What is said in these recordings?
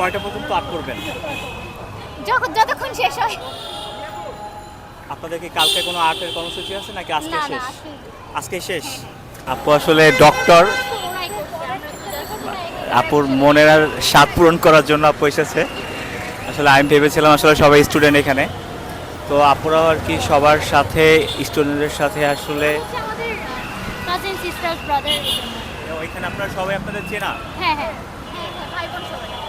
কয়টা পর্যন্ত আর্ট করবেন? যখন যতক্ষণ শেষ হয়। আপনাদের কি কালকে কোনো আর্টের কর্মসূচি আছে নাকি আজকে শেষ? আজকে শেষ। আপু আসলে ডক্টর আপুর মনের আর স্বাদ পূরণ করার জন্য আপু এসেছে। আসলে আমি ভেবেছিলাম আসলে সবাই স্টুডেন্ট এখানে। তো আপুরাও আর কি সবার সাথে স্টুডেন্টদের সাথে আসলে ওইখানে আপনারা সবাই আপনাদের চেনা? হ্যাঁ হ্যাঁ। ভাই বোন সবাই। আহ,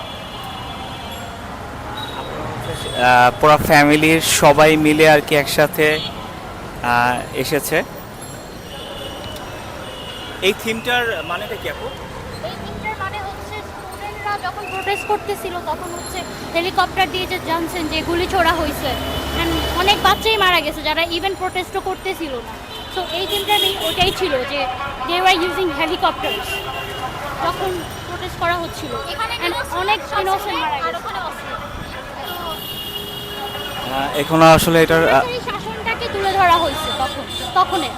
পুরো ফ্যামিলির সবাই মিলে আর কি একসাথে এসেছে। এই থিমটার মানেটা কি আপু? এই মানে হচ্ছে স্টুডেন্টরা যখন প্রোটেস্ট করতেছিল তখন হচ্ছে হেলিকপ্টার দিয়ে যে জানছেন যে গুলি ছোড়া হয়েছে অ্যান্ড অনেক বাচ্চাই মারা গেছে যারা ইভেন প্রোটেস্টও করতেছিল না। সো এই তিনটার মেইন ওটাই ছিল যে দে ওয়ার ইউজিং হেলিকপ্টার যখন প্রোটেস্ট করা হচ্ছিল। অনেক ইনোসেন্ট মারা গেছে। এখনও আসলে এটার আহ, শাসনটাকে তুলে ধরা হয়েছে তখন তখনের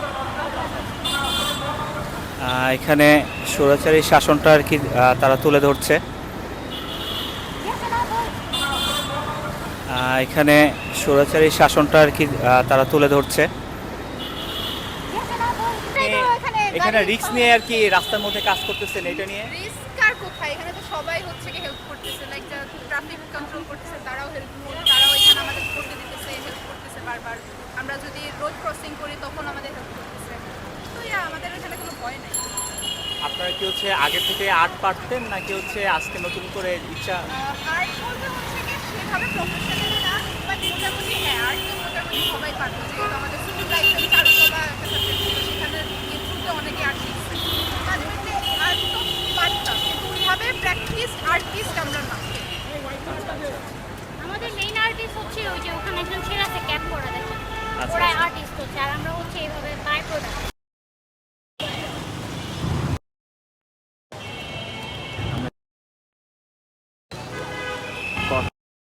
এখানে স্বৈরাচারী শাসনটা আর কি তারা তুলে ধরছে। আহ, এখানে স্বৈরাচারী শাসনটা আর কি তারা তুলে ধরছে। এখানে রিক্স নিয়ে আর কি রাস্তার মধ্যে কাজ করতেছেন এটা নিয়ে? রিস্ক আর কোথায়? এখানে তো সবাই হচ্ছে কি হেল্প করতেছে লাইক যারা ট্রাফিক কন্ট্রোল করতেছে তারাও হেল্প তারাও এখানে আমাদের করতে দিতেছে হেল্প বারবার আমরা যদি রোড ক্রসিং করি তখন আমাদের হেল্প করতেছে। তো ইয়া আমাদের এখানে কোনো ভয় নেই। আপনারা কি হচ্ছে আগে থেকে আর্ট পারতেন নাকি হচ্ছে আজকে নতুন করে ইচ্ছা আর্ট বলতে হচ্ছে কি সেভাবে প্রফেশনালি না বাট মোটামুটি হ্যাঁ আর্ট তো মোটামুটি সবাই পারতো যেহেতু আমাদের স্কুল লাইফে চারুকলা একটা সাবজেক্ট ছিল সেখানে থ্রুতে অনেকে আর্ট শিখছে। আলটিমেটলি আর্ট তো পারতাম কিন্তু ওইভাবে প্র্যাকটিস আর্টিস্ট আমরা না। চলছে আর আমরা হচ্ছে এইভাবে বাই প্রোডাক্ট